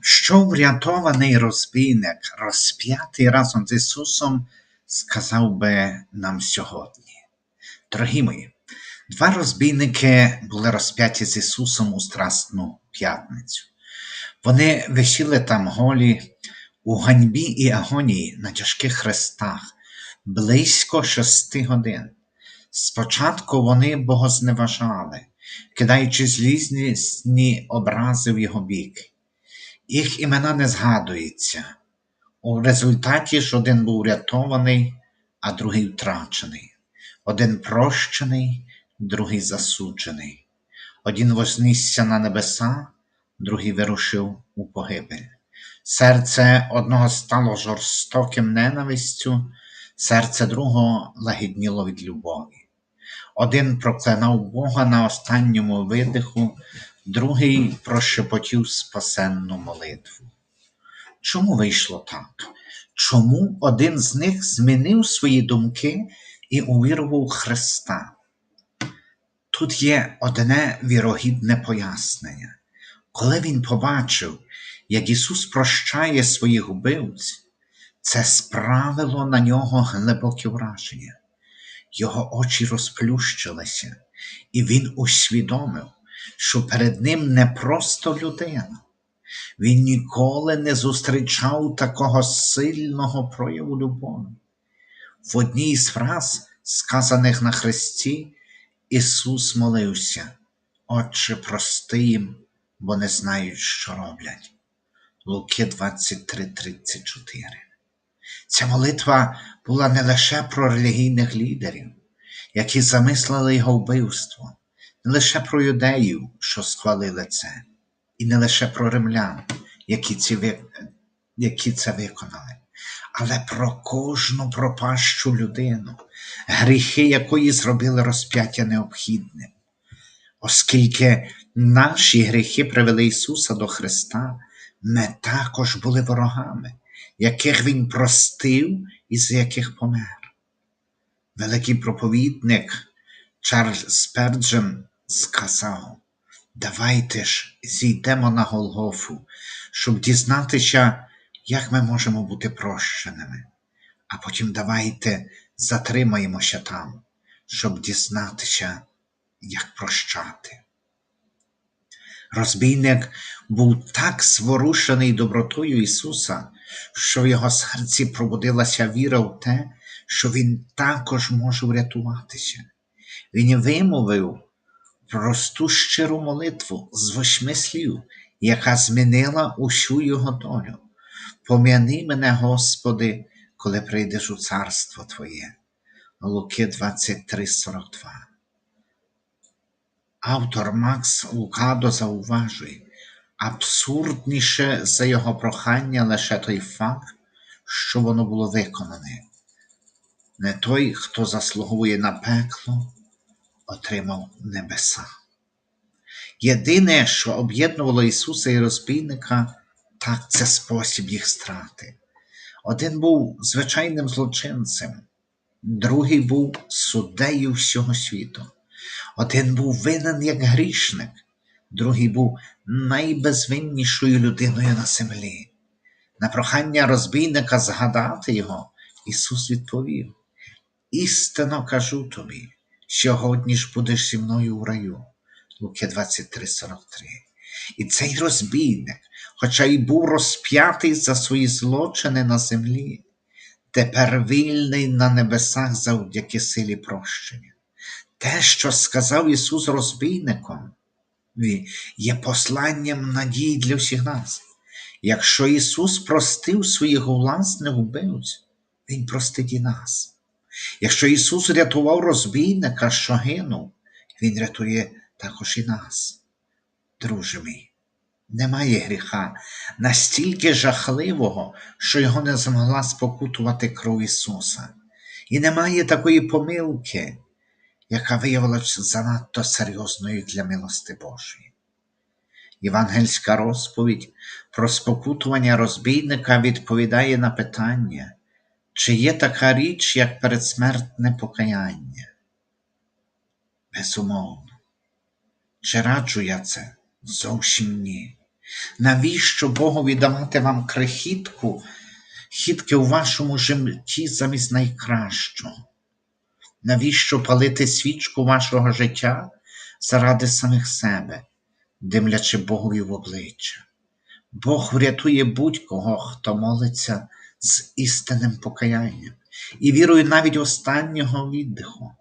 Що врятований розбійник, розп'ятий разом з Ісусом, сказав би нам сьогодні. Дорогі мої, два розбійники були розп'яті з Ісусом у Страсну п'ятницю. Вони висіли там голі у ганьбі і агонії на тяжких хрестах близько шести годин. Спочатку вони богозневажали, кидаючи злісні образи в його бік. Їх імена не згадуються. У результаті ж один був врятований, а другий втрачений. Один прощений, другий засуджений. Один вознісся на небеса, другий вирушив у погибель. Серце одного стало жорстоким ненавистю, серце другого лагідніло від любові. Один проклинав Бога на останньому видиху, другий прошепотів спасенну молитву. Чому вийшло так? Чому один з них змінив свої думки і увірував Христа? Тут є одне вірогідне пояснення. Коли він побачив, як Ісус прощає своїх убивців, це справило на нього глибоке враження. Його очі розплющилися, і він усвідомив, що перед ним не просто людина. Він ніколи не зустрічав такого сильного прояву любові. В одній з фраз, сказаних на Христі, Ісус молився, Отче, прости їм, бо не знають, що роблять. Луки 23:34. Ця молитва була не лише про релігійних лідерів, які замислили його вбивство, не лише про юдеїв, що схвалили це, і не лише про римлян, які, ці, які це виконали, але про кожну пропащу людину, гріхи якої зробили розп'яття необхідним. Оскільки наші гріхи привели Ісуса до Христа, ми також були ворогами, яких Він простив і з яких помер. Великий проповідник Чарльз Сперджен сказав, давайте ж зійдемо на Голгофу, щоб дізнатися, як ми можемо бути прощеними, а потім давайте затримаємося там, щоб дізнатися, як прощати. Розбійник був так зворушений добротою Ісуса, що в його серці пробудилася віра в те, що Він також може врятуватися. Він вимовив просту щиру молитву з восьми слів, яка змінила усю його долю. Пом'яни мене, Господи, коли прийдеш у царство Твоє. Луки 23,42 Автор Макс Лукадо зауважує, абсурдніше за його прохання лише той факт, що воно було виконане. Не той, хто заслуговує на пекло, отримав небеса. Єдине, що об'єднувало Ісуса і розбійника, так це спосіб їх страти. Один був звичайним злочинцем, другий був суддею всього світу. Один був винен як грішник, другий був найбезвиннішою людиною на землі. На прохання розбійника згадати його, Ісус відповів: Істинно кажу тобі, сьогодні ж будеш зі мною у раю. Луки 23,43. І цей розбійник, хоча й був розп'ятий за свої злочини на землі, тепер вільний на небесах завдяки силі прощення. Те, що сказав Ісус розбійником, є посланням надії для всіх нас. Якщо Ісус простив своїх власних вбивців, Він простить і нас. Якщо Ісус рятував розбійника, що гинув, Він рятує також і нас. Друже мій, немає гріха настільки жахливого, що його не змогла спокутувати кров Ісуса. І немає такої помилки, яка виявилася занадто серйозною для милости Божої. Євангельська розповідь про спокутування розбійника відповідає на питання, чи є така річ, як передсмертне покаяння? Безумовно, чи раджу я це? Зовсім ні. Навіщо Богові давати вам крихітку, хітки у вашому житті замість найкращого? Навіщо палити свічку вашого життя заради самих себе, димлячи Богові в обличчя? Бог врятує будь-кого, хто молиться з істинним покаянням і вірою навіть останнього віддиху.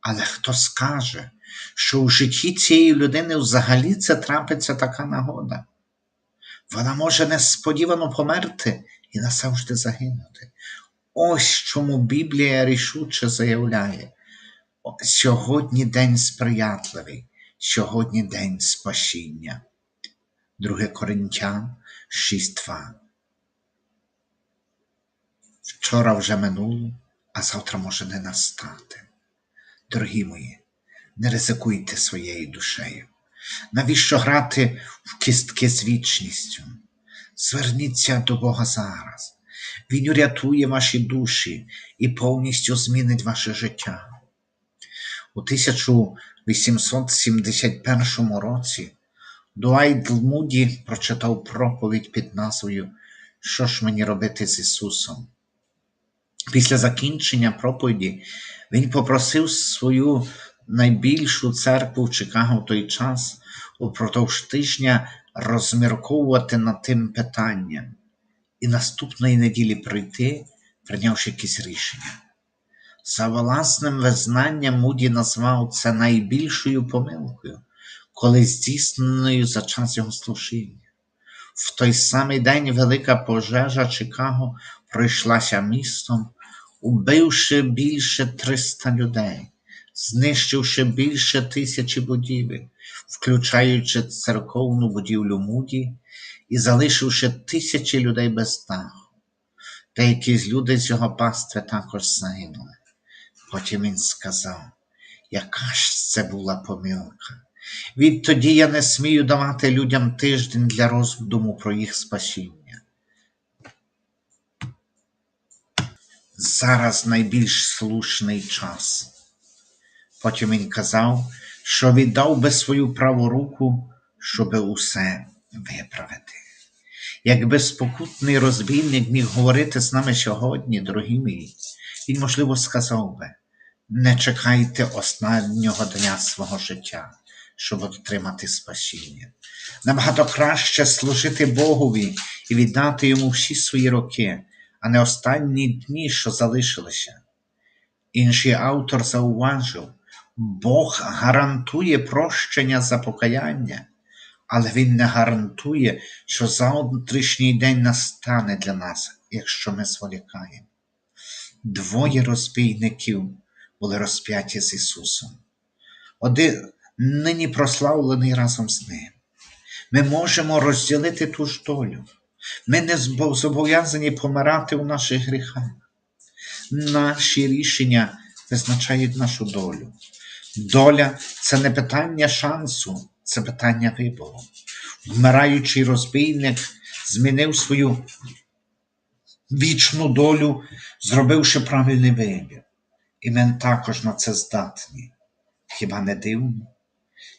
Але хто скаже, що у житті цієї людини взагалі це трапиться така нагода? Вона може несподівано померти і назавжди загинути. Ось чому Біблія рішуче заявляє: сьогодні день сприятливий, сьогодні день спасіння. 2 Коринтян 6.2 Вчора вже минуло, а завтра може не настати. Дорогі мої, не ризикуйте своєю душею. Навіщо грати в кістки з вічністю? Зверніться до Бога зараз. Він урятує ваші душі і повністю змінить ваше життя. У 1871 році Дуайт Муді прочитав проповідь під назвою Що ж мені робити з Ісусом? Після закінчення проповіді він попросив свою найбільшу церкву в Чикаго в той час упродовж тижня розмірковувати над тим питанням і наступної неділі прийти, прийнявши якесь рішення. За власним визнанням Муді назвав це найбільшою помилкою, коли здійсненою за час його служіння. В той самий день велика пожежа Чикаго пройшлася містом, убивши більше 300 людей, знищивши більше тисячі будівель, включаючи церковну будівлю Муді і залишивши тисячі людей без даху. Деякі люди з його пастви також загинули. Потім він сказав, яка ж це була помилка. Відтоді я не смію давати людям тиждень для роздуму про їх спасіння. Зараз найбільш слушний час. Потім він казав, що віддав би свою праву руку, щоби усе виправити. Якби спокутний розбійник міг говорити з нами сьогодні, дорогі мої, він, можливо, сказав би, не чекайте останнього дня свого життя, щоб отримати спасіння. Набагато краще служити Богові і віддати йому всі свої роки, а не останні дні, що залишилися. Інший автор зауважив, Бог гарантує прощення за покаяння, але Він не гарантує, що завтрашній день настане для нас, якщо ми зволікаємо. Двоє розбійників були розп'яті з Ісусом. Один нині прославлений разом з Ним. Ми можемо розділити ту ж долю. Ми не зобов'язані помирати у наших гріхах. Наші рішення визначають нашу долю. Доля це не питання шансу, це питання вибору. Вмираючий розбійник змінив свою вічну долю, зробивши правильний вибір. І ми також на це здатні. Хіба не дивно?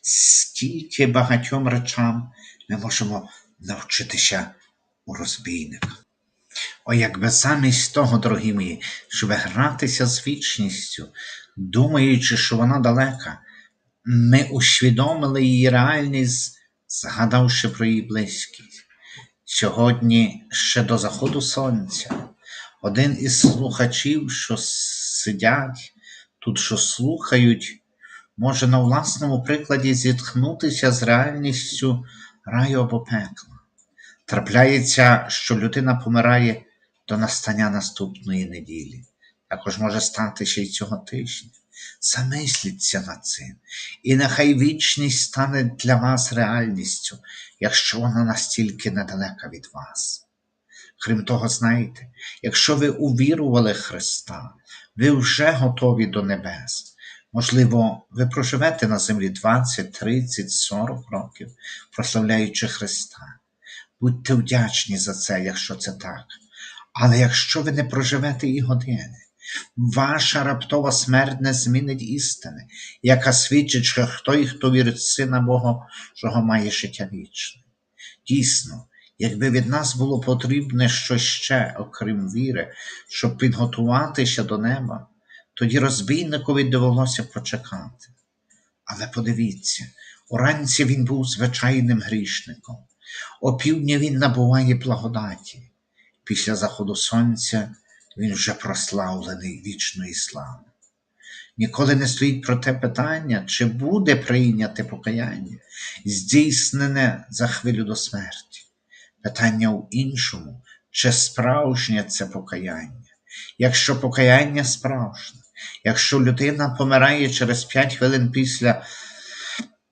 Скільки багатьом речам ми можемо навчитися у розбійниках. О, якби замість того, дорогі мої, щоб гратися з вічністю, думаючи, що вона далека, ми усвідомили її реальність, згадавши про її близькість. Сьогодні, ще до заходу сонця, один із слухачів, що сидять тут, що слухають, може на власному прикладі зіткнутися з реальністю раю або пекла. Трапляється, що людина помирає до настання наступної неділі. Також може статися й цього тижня. Замисліться над цим, і нехай вічність стане для вас реальністю, якщо вона настільки недалека від вас. Крім того, знаєте, якщо ви увірували Христа, ви вже готові до небес. Можливо, ви проживете на землі 20, 30, 40 років, прославляючи Христа. Будьте вдячні за це, якщо це так. Але якщо ви не проживете і години, ваша раптова смерть не змінить істини, яка свідчить, що той, хто вірить Сина Божого, має життя вічне. Дійсно, якби від нас було потрібне щось ще, окрім віри, щоб підготуватися до неба, тоді розбійникові довелося почекати. Але подивіться, уранці він був звичайним грішником, опівдня він набуває благодаті, після заходу сонця він вже прославлений вічної слави. Ніколи не стоїть про те питання, чи буде прийняте покаяння, здійснене за хвилю до смерті. Питання в іншому, чи справжнє це покаяння. Якщо покаяння справжнє, якщо людина помирає через п'ять хвилин після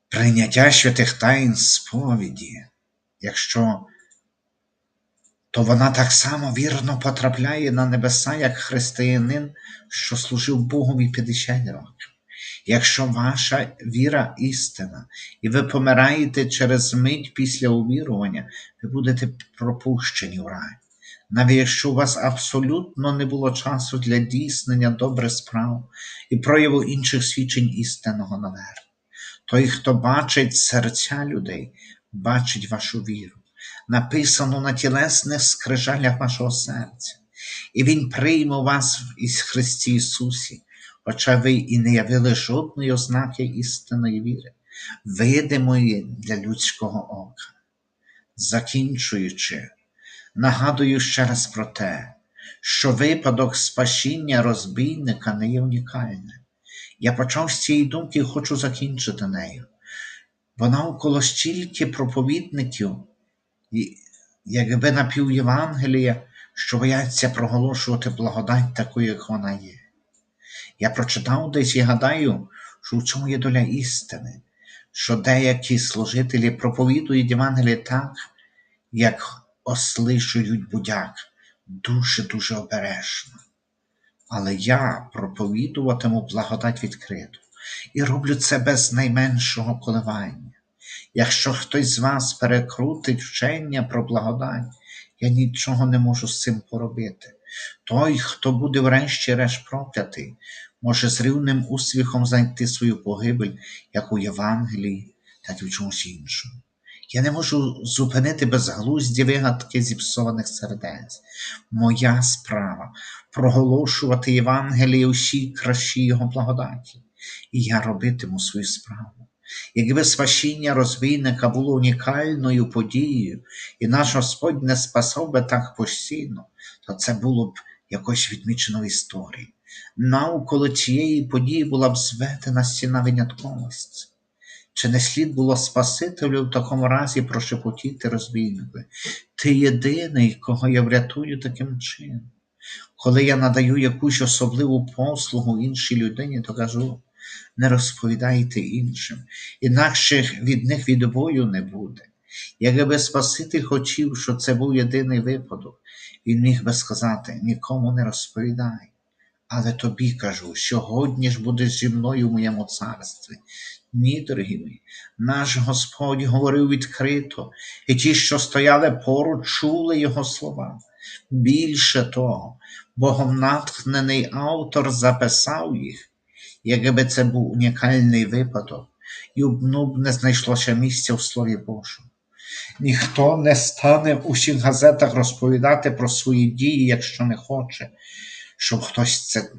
прийняття святих таїн сповіді, якщо то вона так само вірно потрапляє на небеса, як християнин, що служив Богові 50 років. Якщо ваша віра істина, і ви помираєте через мить після увірування, ви будете пропущені в рай. Навіть якщо у вас абсолютно не було часу для дійснення добрих справ і прояву інших свідчень істинного навернення. Той, хто бачить серця людей, бачить вашу віру, написану на тілесних скрижалях вашого серця, і Він прийме вас із Христі Ісусі, хоча ви і не явили жодної ознаки істинної віри, видимої для людського ока. Закінчуючи, нагадую ще раз про те, що випадок спасіння розбійника не є унікальним. Я почав з цієї думки і хочу закінчити нею. Бо навколо стільки проповідників, якби напів Євангелія, що бояться проголошувати благодать таку, як вона є. Я прочитав десь і гадаю, що в цьому є доля істини, що деякі служителі проповідують Євангеліє так, як ослишують будяк, дуже-дуже обережно. Але я проповідуватиму благодать відкрито і роблю це без найменшого коливання. Якщо хтось з вас перекрутить вчення про благодать, я нічого не можу з цим поробити. Той, хто буде врешті-решт проклятий, може з рівним успіхом знайти свою погибель як у Євангелії, так і в чомусь іншому. Я не можу зупинити безглузді вигадки зіпсованих сердець. Моя справа проголошувати Євангеліє усій кращій його благодаті, і я робитиму свою справу. Якби спасіння розбійника було унікальною подією, і наш Господь не спасав би так постійно, то це було б якось відмічено в історії. Навколо цієї події була б зведена стіна винятковості. Чи не слід було Спасителю в такому разі прошепотіти розбійнику? Ти єдиний, кого я врятую таким чином. Коли я надаю якусь особливу послугу іншій людині, то кажу, не розповідайте іншим, інакше від них відбою не буде. Якби Спаситель хотів, що це був єдиний випадок, він міг би сказати, нікому не розповідай. Але тобі кажу, сьогодні ж будеш зі мною в моєму царстві. Ні, дорогі мої, наш Господь говорив відкрито, і ті, що стояли поруч, чули Його слова. Більше того, Богом натхнений автор записав їх, якби це був унікальний випадок, і ну б не знайшлося місця в Слові Божому. Ніхто не стане в усіх газетах розповідати про свої дії, якщо не хоче, щоб хтось це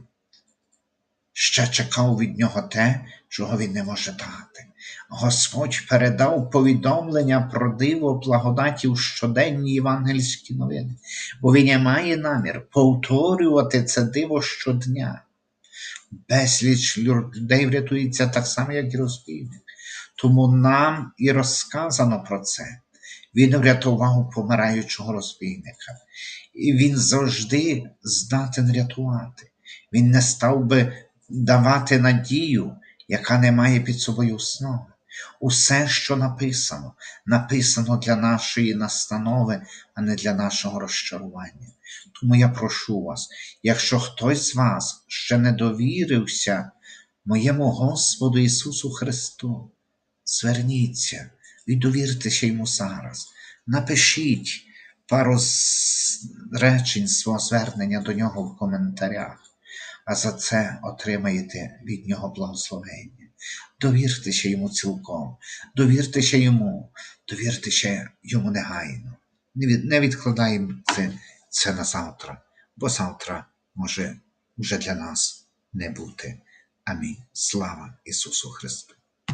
ще чекав від нього те, чого він не може дати. Господь передав повідомлення про диво благодаті в щоденні євангельські новини, бо він не має намір повторювати це диво щодня. Безліч людей врятується так само, як і розбійник. Тому нам і розказано про це. Він врятував помираючого розбійника, і він завжди здатен рятувати. Він не став би давати надію, яка не має під собою основи. Усе, що написано, написано для нашої настанови, а не для нашого розчарування. Тому я прошу вас, якщо хтось з вас ще не довірився моєму Господу Ісусу Христу, зверніться і довіртеся йому зараз. Напишіть пару речень свого звернення до нього в коментарях, а за це отримаєте від нього благословення. Довіртеся йому цілком, довіртеся йому, довіртеся йому негайно. Не, від, не відкладаємо це, це на завтра, бо завтра може вже для нас не бути. Амінь. Слава Ісусу Христу!